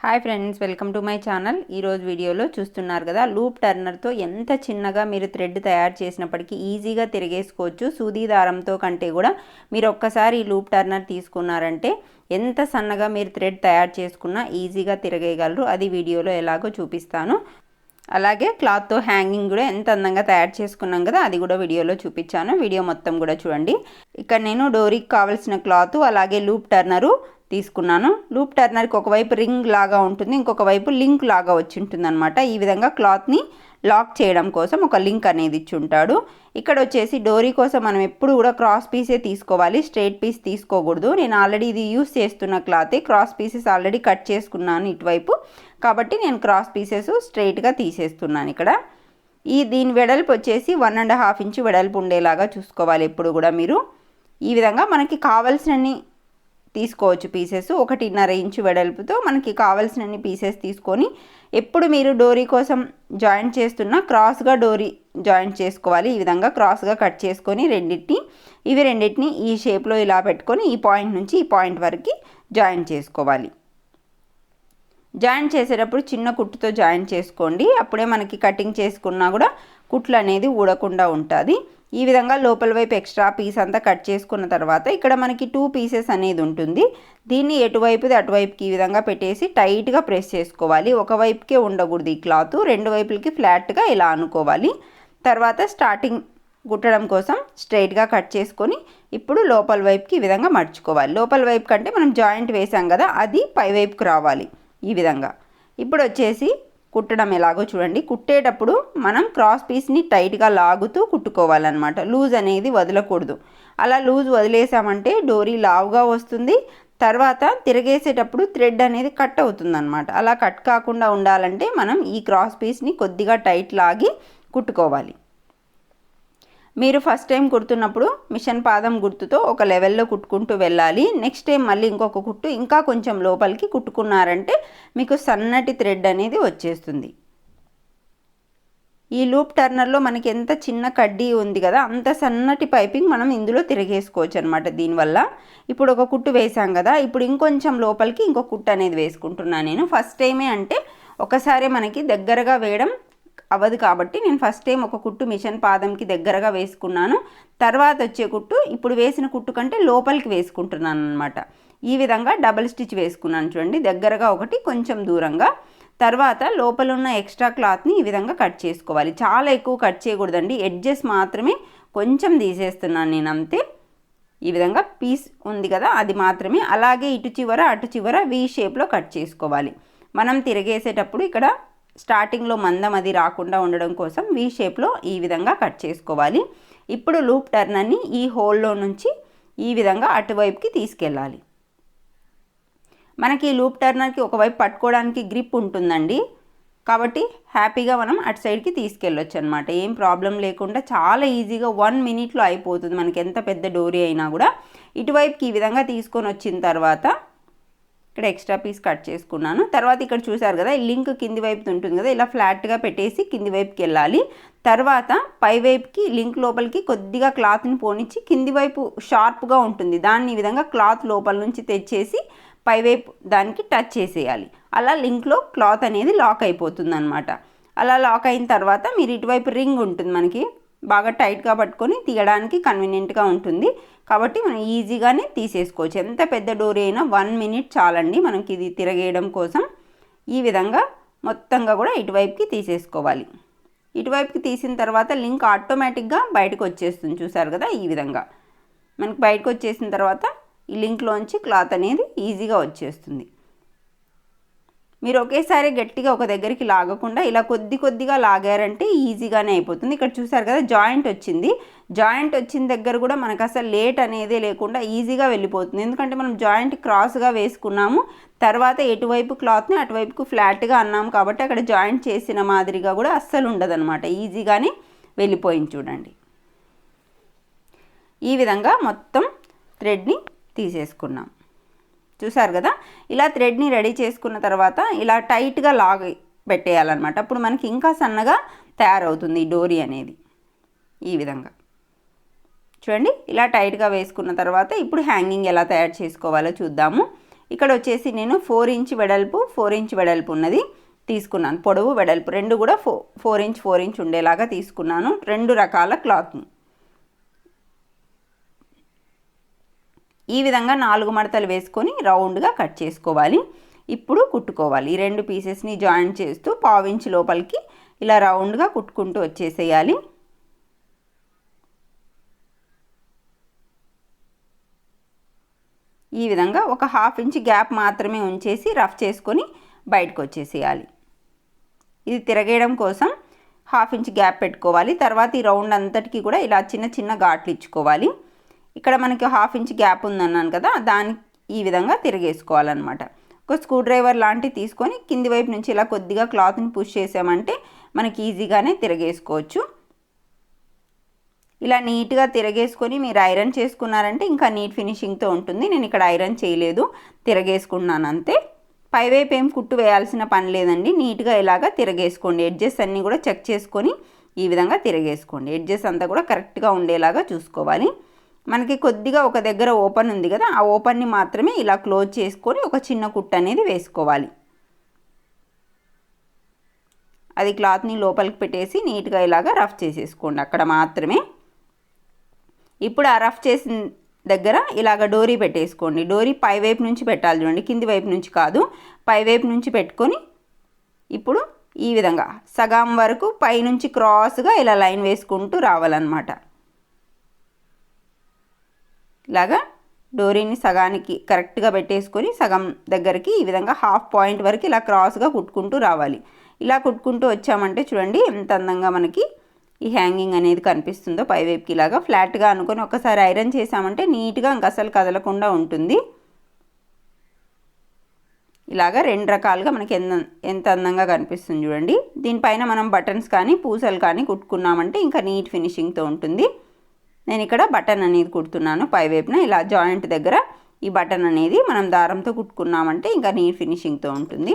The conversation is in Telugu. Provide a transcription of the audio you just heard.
Hi friends welcome to my channel. ఈరోజు వీడియోలో చూస్తున్నారు కదా లూప్ టర్నర్తో ఎంత చిన్నగా మీరు థ్రెడ్ తయారు చేసినప్పటికీ ఈజీగా తిరిగేసుకోవచ్చు. సూది దారంతో కంటే కూడా మీరు ఒక్కసారి ఈ లూప్ టర్నర్ తీసుకున్నారంటే ఎంత సన్నగా మీరు థ్రెడ్ తయారు చేసుకున్నా ఈజీగా తిరగేయగలరు. అది వీడియోలో ఎలాగో చూపిస్తాను. అలాగే క్లాత్తో హ్యాంగింగ్ కూడా ఎంత అందంగా తయారు చేసుకున్నాం కదా అది కూడా వీడియోలో చూపించాను. వీడియో మొత్తం కూడా చూడండి. ఇక్కడ నేను డోరీకి కావాల్సిన క్లాత్ అలాగే లూప్ టర్నరు తీసుకున్నాను. లూప్ టర్నర్కి ఒకవైపు రింగ్ లాగా ఉంటుంది ఇంకొక వైపు లింక్ లాగా వచ్చి ఉంటుంది అనమాట ఈ విధంగా క్లాత్ని లాక్ చేయడం కోసం ఒక లింక్ అనేది ఇచ్చి ఉంటాడు. ఇక్కడ వచ్చేసి డోరీ కోసం మనం ఎప్పుడు కూడా క్రాస్ పీసే తీసుకోవాలి స్ట్రైట్ పీస్ తీసుకోకూడదు. నేను ఆల్రెడీ ఇది యూస్ చేస్తున్న క్లాతే క్రాస్ పీసెస్ ఆల్రెడీ కట్ చేసుకున్నాను ఇటువైపు. కాబట్టి నేను క్రాస్ పీసెస్ స్ట్రైట్గా తీసేస్తున్నాను ఇక్కడ. ఈ దీని వెడల్పు వచ్చేసి వన్ అండ్ హాఫ్ ఇంచ్ వెడల్పు ఉండేలాగా చూసుకోవాలి ఎప్పుడు కూడా మీరు. ఈ విధంగా మనకి కావలసినన్ని తీసుకోవచ్చు పీసెస్. ఒకటిన్నర ఇంచు వెడల్పుతో మనకి కావాల్సినన్ని పీసెస్ తీసుకొని ఎప్పుడు మీరు డోరీ కోసం జాయింట్ చేస్తున్న క్రాస్గా డోరీ జాయింట్ చేసుకోవాలి. ఈ విధంగా క్రాస్గా కట్ చేసుకొని రెండింటిని ఇవి రెండింటిని ఈ షేప్లో ఇలా పెట్టుకొని ఈ పాయింట్ నుంచి ఈ పాయింట్ వరకు జాయింట్ చేసుకోవాలి. జాయింట్ చేసేటప్పుడు చిన్న కుట్టుతో జాయింట్ చేసుకోండి. అప్పుడే మనకి కటింగ్ చేసుకున్నా కూడా కుట్లు అనేది ఊడకుండా ఉంటుంది. ఈ విధంగా లోపల వైపు ఎక్స్ట్రా పీస్ అంతా కట్ చేసుకున్న తర్వాత ఇక్కడ మనకి టూ పీసెస్ అనేది ఉంటుంది. దీన్ని ఎటువైపుది అటువైపుకి ఈ విధంగా పెట్టేసి టైట్గా ప్రెస్ చేసుకోవాలి. ఒకవైపుకే ఉండకూడదు ఈ క్లాత్ రెండు వైపులకి ఫ్లాట్గా ఇలా అనుకోవాలి. తర్వాత స్టార్టింగ్ కుట్టడం కోసం స్ట్రైట్గా కట్ చేసుకొని ఇప్పుడు లోపల వైపుకి ఈ విధంగా మర్చుకోవాలి లోపల వైపు కంటే మనం జాయింట్ వేసాం కదా అది పై వైపుకి రావాలి ఈ విధంగా. ఇప్పుడు వచ్చేసి కుట్టడం ఎలాగో చూడండి. కుట్టేటప్పుడు మనం క్రాస్ పీస్ని టైట్గా లాగుతూ కుట్టుకోవాలన్నమాట. లూజ్ అనేది వదలకూడదు. అలా లూజ్ వదిలేసామంటే డోరీ లావుగా వస్తుంది. తర్వాత తిరగేసేటప్పుడు థ్రెడ్ అనేది కట్ అవుతుందన్నమాట. అలా కట్ కాకుండా ఉండాలంటే మనం ఈ క్రాస్ పీస్ని కొద్దిగా టైట్ లాగి కుట్టుకోవాలి. మీరు ఫస్ట్ టైం కుడుతున్నప్పుడు మిషన్ పాదం గుర్తుతో ఒక లెవెల్లో కుట్టుకుంటూ వెళ్ళాలి. నెక్స్ట్ టైం మళ్ళీ ఇంకొక కుట్టు ఇంకా కొంచెం లోపలికి కుట్టుకున్నారంటే మీకు సన్నటి థ్రెడ్ అనేది వచ్చేస్తుంది. ఈ లూప్ టర్నర్లో మనకి ఎంత చిన్న కడ్డీ ఉంది కదా అంత సన్నటి పైపింగ్ మనం ఇందులో తిరిగేసుకోవచ్చు అనమాట దీనివల్ల. ఇప్పుడు ఒక కుట్టు వేసాం కదా ఇప్పుడు ఇంకొంచెం లోపలికి ఇంకో కుట్టు అనేది వేసుకుంటున్నాను నేను. ఫస్ట్ టైమే అంటే ఒకసారి మనకి దగ్గరగా వేయడం అవ్వదు కాబట్టి నేను ఫస్ట్ టైం ఒక కుట్టు మిషన్ పాదంకి దగ్గరగా వేసుకున్నాను. తర్వాత వచ్చే కుట్టు ఇప్పుడు వేసిన కుట్టు కంటే లోపలికి వేసుకుంటున్నాను అనమాట ఈ విధంగా డబల్ స్టిచ్ వేసుకున్నాను చూడండి. దగ్గరగా ఒకటి కొంచెం దూరంగా. తర్వాత లోపల ఉన్న ఎక్స్ట్రా క్లాత్ని ఈ విధంగా కట్ చేసుకోవాలి. చాలా ఎక్కువ కట్ చేయకూడదండి. ఎడ్జెస్ మాత్రమే కొంచెం తీసేస్తున్నాను నేను అంతే. ఈ విధంగా పీస్ ఉంది కదా అది మాత్రమే. అలాగే ఇటు చివర అటు చివర వీ షేప్లో కట్ చేసుకోవాలి. మనం తిరిగేసేటప్పుడు ఇక్కడ స్టార్టింగ్లో మందం అది రాకుండా ఉండడం కోసం వీ షేప్లో ఈ విధంగా కట్ చేసుకోవాలి. ఇప్పుడు లూప్ టర్నర్ని ఈ హోల్లో నుంచి ఈ విధంగా అటువైపుకి తీసుకెళ్ళాలి. మనకి లూప్ టర్నర్కి ఒకవైపు పట్టుకోవడానికి గ్రిప్ ఉంటుందండి. కాబట్టి హ్యాపీగా మనం అటు సైడ్కి తీసుకెళ్ళొచ్చు అనమాట ఏం ప్రాబ్లం లేకుండా చాలా ఈజీగా వన్ మినిట్లో అయిపోతుంది. మనకి ఎంత పెద్ద డోరీ అయినా కూడా. ఇటువైపుకి ఈ విధంగా తీసుకొని వచ్చిన తర్వాత ఇక్కడ ఎక్స్ట్రా పీస్ కట్ చేసుకున్నాను. తర్వాత ఇక్కడ చూసారు కదా లింక్ కింది వైపు ఉంటుంది కదా ఇలా ఫ్లాట్గా పెట్టేసి కింది వైపుకి వెళ్ళాలి. తర్వాత పై వైపుకి లింక్ లోపలికి కొద్దిగా క్లాత్ని పోనిచ్చి కింది వైపు షార్ప్గా ఉంటుంది. దాన్ని ఈ విధంగా క్లాత్ లోపల నుంచి తెచ్చేసి పైవైపు దానికి టచ్ చేసేయాలి. అలా లింక్లో క్లాత్ అనేది లాక్ అయిపోతుంది అనమాట అలా లాక్ అయిన తర్వాత మీరు ఇటువైపు రింగ్ ఉంటుంది మనకి. బాగా టైట్గా పట్టుకొని తీయడానికి కన్వీనియంట్గా ఉంటుంది. కాబట్టి మనం ఈజీగానే తీసేసుకోవచ్చు. ఎంత పెద్ద డోరీ అయినా వన్ మినిట్ చాలండి మనకి ఇది తిరగేయడం కోసం. ఈ విధంగా మొత్తంగా కూడా ఇటువైపుకి తీసేసుకోవాలి. ఇటువైపుకి తీసిన తర్వాత లింక్ ఆటోమేటిక్గా బయటకు వచ్చేస్తుంది చూసారు కదా ఈ విధంగా. మనకి బయటకు వచ్చేసిన తర్వాత ఈ లింక్లోంచి క్లాత్ అనేది ఈజీగా వచ్చేస్తుంది. మీరు ఒకేసారి గట్టిగా ఒక దగ్గరికి లాగకుండా ఇలా కొద్ది కొద్దిగా లాగారంటే ఈజీగానే అయిపోతుంది. ఇక్కడ చూసారు కదా జాయింట్ వచ్చింది. జాయింట్ వచ్చిన దగ్గర కూడా మనకు అసలు లేట్ అనేది లేకుండా ఈజీగా వెళ్ళిపోతుంది. ఎందుకంటే మనం జాయింట్ క్రాస్గా వేసుకున్నాము. తర్వాత ఎటువైపు క్లాత్ని అటువైపుకు ఫ్లాట్గా అన్నాము కాబట్టి అక్కడ జాయింట్ చేసిన మాదిరిగా కూడా అస్సలు ఉండదన్నమాట. ఈజీగానే వెళ్ళిపోయింది చూడండి. ఈ విధంగా మొత్తం థ్రెడ్ని తీసేసుకున్నాం. చూసారు కదా? ఇలా థ్రెడ్ని రెడీ చేసుకున్న తర్వాత ఇలా టైట్గా లాగ్ పెట్టేయాలన్నమాట. అప్పుడు మనకి ఇంకా సన్నగా తయారవుతుంది ఈ డోరీ అనేది. ఈ విధంగా. చూడండి ఇలా టైట్గా వేసుకున్న తర్వాత ఇప్పుడు హ్యాంగింగ్ ఎలా తయారు చేసుకోవాలో చూద్దాము. ఇక్కడ వచ్చేసి నేను ఫోర్ ఇంచ్ వెడల్పు ఫోర్ ఇంచ్ వెడల్పు ఉన్నది తీసుకున్నాను. పొడవు వెడల్పు రెండు కూడా ఫో ఫోర్ ఇంచ్ ఫోర్ ఇంచ్ ఉండేలాగా తీసుకున్నాను. రెండు రకాల క్లాత్ని ఈ విధంగా నాలుగు మడతలు వేసుకొని రౌండ్గా కట్ చేసుకోవాలి. ఇప్పుడు కుట్టుకోవాలి. ఈ రెండు పీసెస్ని జాయిన్ చేస్తూ పావించి లోపలికి ఇలా రౌండ్గా కుట్టుకుంటూ వచ్చేసేయాలి. ఈ విధంగా ఒక హాఫ్ ఇంచ్ గ్యాప్ మాత్రమే ఉంచేసి రఫ్ చేసుకొని బయటకు వచ్చేసేయాలి. ఇది తిరగేయడం కోసం హాఫ్ ఇంచ్ గ్యాప్ పెట్టుకోవాలి. తర్వాత ఈ రౌండ్ అంతటికి కూడా ఇలా చిన్న చిన్న ఘాట్లు ఇచ్చుకోవాలి. ఇక్కడ మనకి హాఫ్ ఇంచ్ గ్యాప్ ఉందన్నాను కదా దాని ఈ విధంగా తిరిగేసుకోవాలన్నమాట. ఒక స్క్రూ డ్రైవర్ లాంటివి తీసుకొని కింది వైపు నుంచి ఇలా కొద్దిగా క్లాత్ని పుష్ చేసామంటే మనకి ఈజీగానే తిరగేసుకోవచ్చు. ఇలా నీట్గా తిరగేసుకొని మీరు ఐరన్ చేసుకున్నారంటే ఇంకా నీట్ ఫినిషింగ్తో ఉంటుంది. నేను ఇక్కడ ఐరన్ చేయలేదు తిరగేసుకున్నాను అంతే. పైవైపు ఏం కుట్టు వేయాల్సిన పని లేదండి. నీట్గా ఇలాగా తిరగేసుకోండి. ఎడ్జెస్ అన్నీ కూడా చెక్ చేసుకొని ఈ విధంగా తిరగేసుకోండి. ఎడ్జెస్ అంతా కూడా కరెక్ట్గా ఉండేలాగా చూసుకోవాలి. మనకి కొద్దిగా ఒక దగ్గర ఓపెన్ ఉంది కదా ఆ ఓపెన్ని మాత్రమే ఇలా క్లోజ్ చేసుకొని ఒక చిన్న కుట్టు అనేది వేసుకోవాలి. అది క్లాత్ని లోపలికి పెట్టేసి నీట్గా ఇలాగా రఫ్ చేసేసుకోండి. అక్కడ మాత్రమే. ఇప్పుడు ఆ రఫ్ చేసిన దగ్గర ఇలాగ డోరీ పెట్టేసుకోండి. డోరీ పై వైపు నుంచి పెట్టాలి చూడండి కింది వైపు నుంచి కాదు. పై వైపు నుంచి పెట్టుకొని ఇప్పుడు ఈ విధంగా సగం వరకు పైనుంచి క్రాస్గా ఇలా లైన్ వేసుకుంటూ రావాలన్నమాట. ఇలాగా డోరీని సగానికి కరెక్ట్గా పెట్టేసుకొని సగం దగ్గరికి ఈ విధంగా హాఫ్ పాయింట్ వరకు ఇలా క్రాస్గా కుట్టుకుంటూ రావాలి. ఇలా కుట్టుకుంటూ వచ్చామంటే చూడండి ఎంత అందంగా మనకి ఈ హ్యాంగింగ్ అనేది కనిపిస్తుందో. పైవైపుకి ఇలాగా ఫ్లాట్గా అనుకొని ఒకసారి ఐరన్ చేసామంటే నీట్గా ఇంక అసలు కదలకుండా ఉంటుంది. ఇలాగా రెండు రకాలుగా మనకి ఎంత ఎంత అందంగా కనిపిస్తుంది చూడండి. దీనిపైన మనం బటన్స్ కానీ పూసలు కానీ కుట్టుకున్నామంటే ఇంకా నీట్ ఫినిషింగ్తో ఉంటుంది. నేను ఇక్కడ బటన్ అనేది కుడుతున్నాను. పైవైపున ఇలా జాయింట్ దగ్గర ఈ బటన్ అనేది మనం దారంతో కుట్టుకున్నామంటే ఇంకా నీట్ ఫినిషింగ్తో ఉంటుంది.